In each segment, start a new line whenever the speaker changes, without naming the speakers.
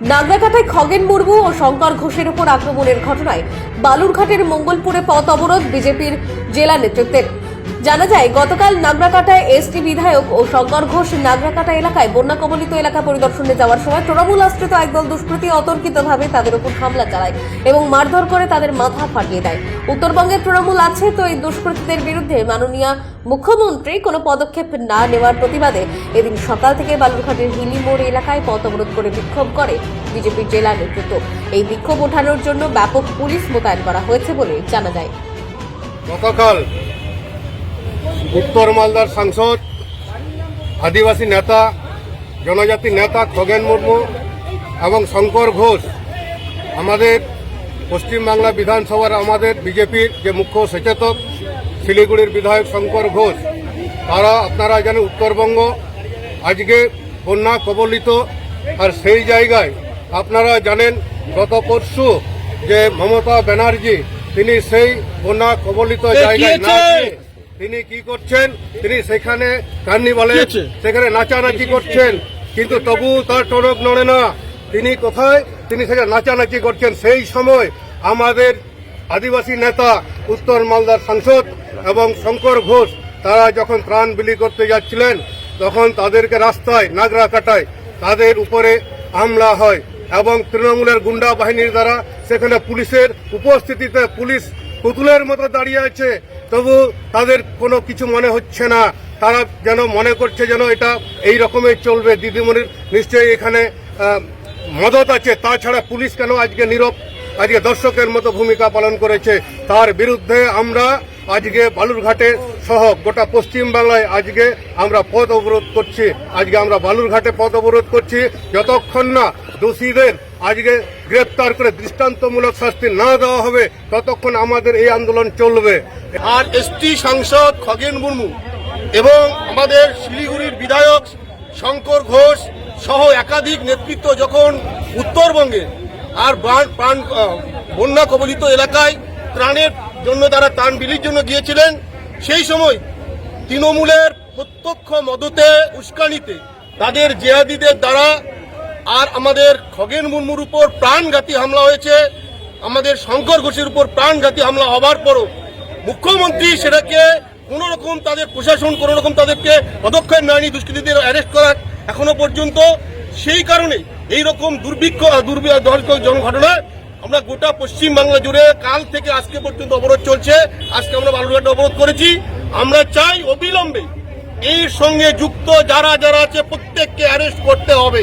নাগরাকাটায় খগেন মুর্মু ও শঙ্কর ঘোষের উপর আক্রমণের ঘটনায় বালুরঘাটের মঙ্গলপুরে পথ অবরোধ বিজেপির জেলা নেতৃত্বের। জানা যায়, গতকাল নাগরাকাটায় এসটি বিধায়ক ও শঙ্কর ঘোষ নাগরাকাটা এলাকায় বন্যা কবলিত এলাকা পরিদর্শনে যাওয়ার সময় তৃণমূল আশ্রিত একদল দুষ্কৃতী অতর্কিতভাবে তাদের উপর হামলা চালায় এবং মারধর করে তাদের মাথা ফাটিয়ে দেয়। উত্তরবঙ্গের তৃণমূল আছে তো এই দুষ্কৃতীদের বিরুদ্ধে মাননীয় মুখ্যমন্ত্রী কোনো পদক্ষেপ না নেওয়ার প্রতিবাদে এদিন সকাল থেকে বালুরঘাটের হিলি মোড় এলাকায় পথ অবরোধ করে বিক্ষোভ করে বিজেপির জেলা নেতৃত্ব। এই বিক্ষোভ ওঠানোর জন্য ব্যাপক পুলিশ মোতায়েন করা হয়েছে বলে জানা যায়।
গতকাল উত্তর মালদার সাংসদ আদিবাসী নেতা জনজাতি নেতা খগেন মুর্মু এবং শঙ্কর ঘোষ আমাদের পশ্চিমবাংলা বিধানসভার আমাদের বিজেপির যে মুখ্য সচেতক শিলিগুড়ির বিধায়ক শঙ্কর ঘোষ তারা আপনারা জানেন উত্তরবঙ্গ আজকে বন্যা কবলিত আর সেই জায়গায় আপনারা জানেন গত পরশু যে মমতা ব্যানার্জি তিনি সেই বন্যা কবলিত জায়গায় তিনি কি করছেন? তিনি সেখানে কার্নিভালে সেখানে নাচানাচি করছেন। কিন্তু তবু তার টনক নড়ে না। তিনি কোথায়? তিনি সেখানে নাচানাচি করছেন। সেই সময় আমাদের আদিবাসী নেতা উত্তর মালদার সাংসদ এবং শঙ্কর ঘোষ তারা যখন ত্রাণ বিলি করতে যাচ্ছিলেন তখন তাদেরকে রাস্তায় নাগরা কাটায় তাদের উপরে হামলা হয় এবং তৃণমূলের গুন্ডা বাহিনীর দ্বারা সেখানে পুলিশের উপস্থিতিতে পুলিশ পুতুলের মতো দাঁড়িয়ে আছে। তবু তাদের কোনো কিছু মনে হচ্ছে না। তারা যেন মনে করছে যেন এটা এই রকমের চলবে। দিদিমণির নিশ্চয়ই এখানে মদত আছে। তাছাড়া পুলিশ কেন আজকে নীরব, আজকে দর্শকের মতো ভূমিকা পালন করেছে? তার বিরুদ্ধে আমরা আজকে বালুরঘাটে সহ গোটা পশ্চিম বাংলায় আজকে আমরা পথ অবরোধ করছি। আজকে আমরা বালুরঘাটে পথ অবরোধ করছি। যতক্ষণ না দোষীদের আজকে গ্রেপ্তার করে দৃষ্টান্তমূলক শাস্তি না দেওয়া হবে, ততক্ষণ আমাদের এই আন্দোলন চলবে।
আর এসটি সাংসদ খগেন মুর্মু এবং আমাদের শিলিগুড়ির বিধায়ক শঙ্কর ঘোষ সহ একাধিক নেতৃত্ব যখন উত্তরবঙ্গে আর প্রাণ বন্যা কবলিত এলাকায় ত্রাণের জন্য তারা ত্রাণ বিলির জন্য গিয়েছিলেন, সেই সময় তৃণমূলের প্রত্যক্ষ মদতে উস্কানিতে তাদের জেহাদিদের দ্বারা আর আমাদের খগেন মুর্মুর উপর প্রাণঘাতী হামলা হয়েছে, আমাদের শঙ্কর ঘোষের উপর প্রাণঘাতী হামলা হবার পরও মুখ্যমন্ত্রী সেটাকে কোন রকম তাদের প্রশাসন, কোন রকম তাদেরকে পদক্ষেপ নেয়নি, দুষ্কৃতীদের অ্যারেস্ট করার এখনও পর্যন্ত। সেই কারণে এই রকম দুর্ভিক্ষ দুর্বিঘ ঘটনায় আমরা গোটা পশ্চিম বাংলা জুড়ে কাল থেকে আজকে পর্যন্ত অবরোধ চলছে। আজকে আমরা বালুরঘাটে অবরোধ করেছি। আমরা চাই অবিলম্বে এর সঙ্গে যুক্ত যারা যারা আছে, প্রত্যেককে অ্যারেস্ট করতে হবে।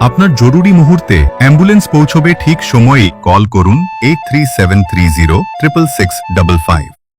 আপনার জরুরি মুহূর্তে অ্যাম্বুলেন্স পৌঁছবে ঠিক সময়ে কল করুন eight three seven three zero triple six double five.